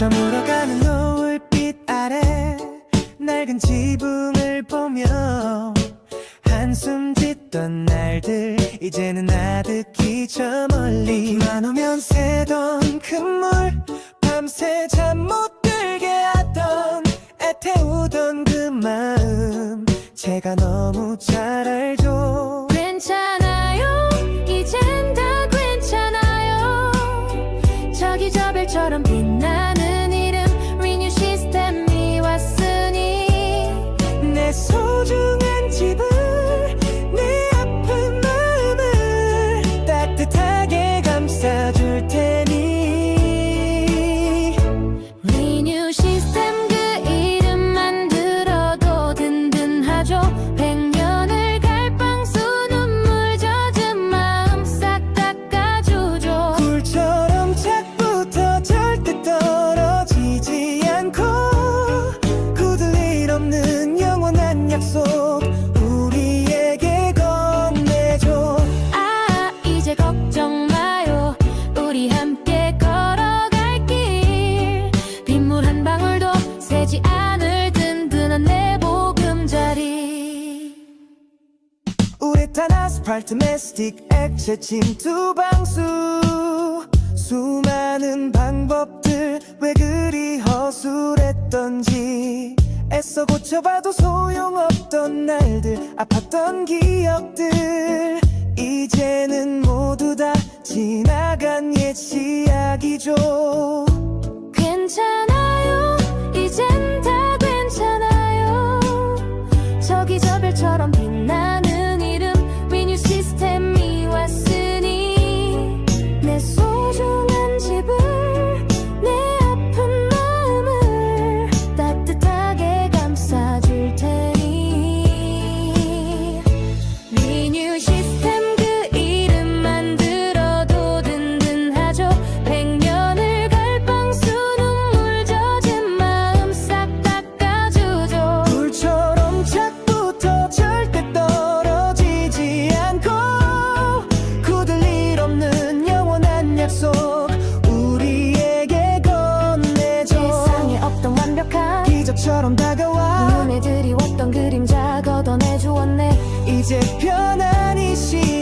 저물어가는 노을빛 아래 낡은 지붕을 보며 한숨 짓던 날들 이제는 아득히 저 멀리 비만 오면 새던 큰물 밤새 잠 못 들게 하던 애태우던 그 마음. 제가 너무 잘 알죠. 괜찮아요. 이젠 다 괜찮아요. 저기 저 별처럼 빛 약속 우리에게 건네줘. 아 이제 걱정 마요. 우리 함께 걸어갈 길. 빗물 한 방울도 새지 않을 든든한 내 보금자리. 우레탄 아스팔트 메스틱 액체 침투 방수. 수많은 방법들 왜 그리 허술했던지 애써 고쳐봐도 소용없던 날들 아팠던 기억들. 이제는 모두 다 지나간 옛 이야기죠. 괜찮아요. 이젠 다 괜찮아요. 저기 저 별처럼 처럼 다가와. 눈에 드리웠던 그림자 걷어내 주었네. 이제 편안히 쉬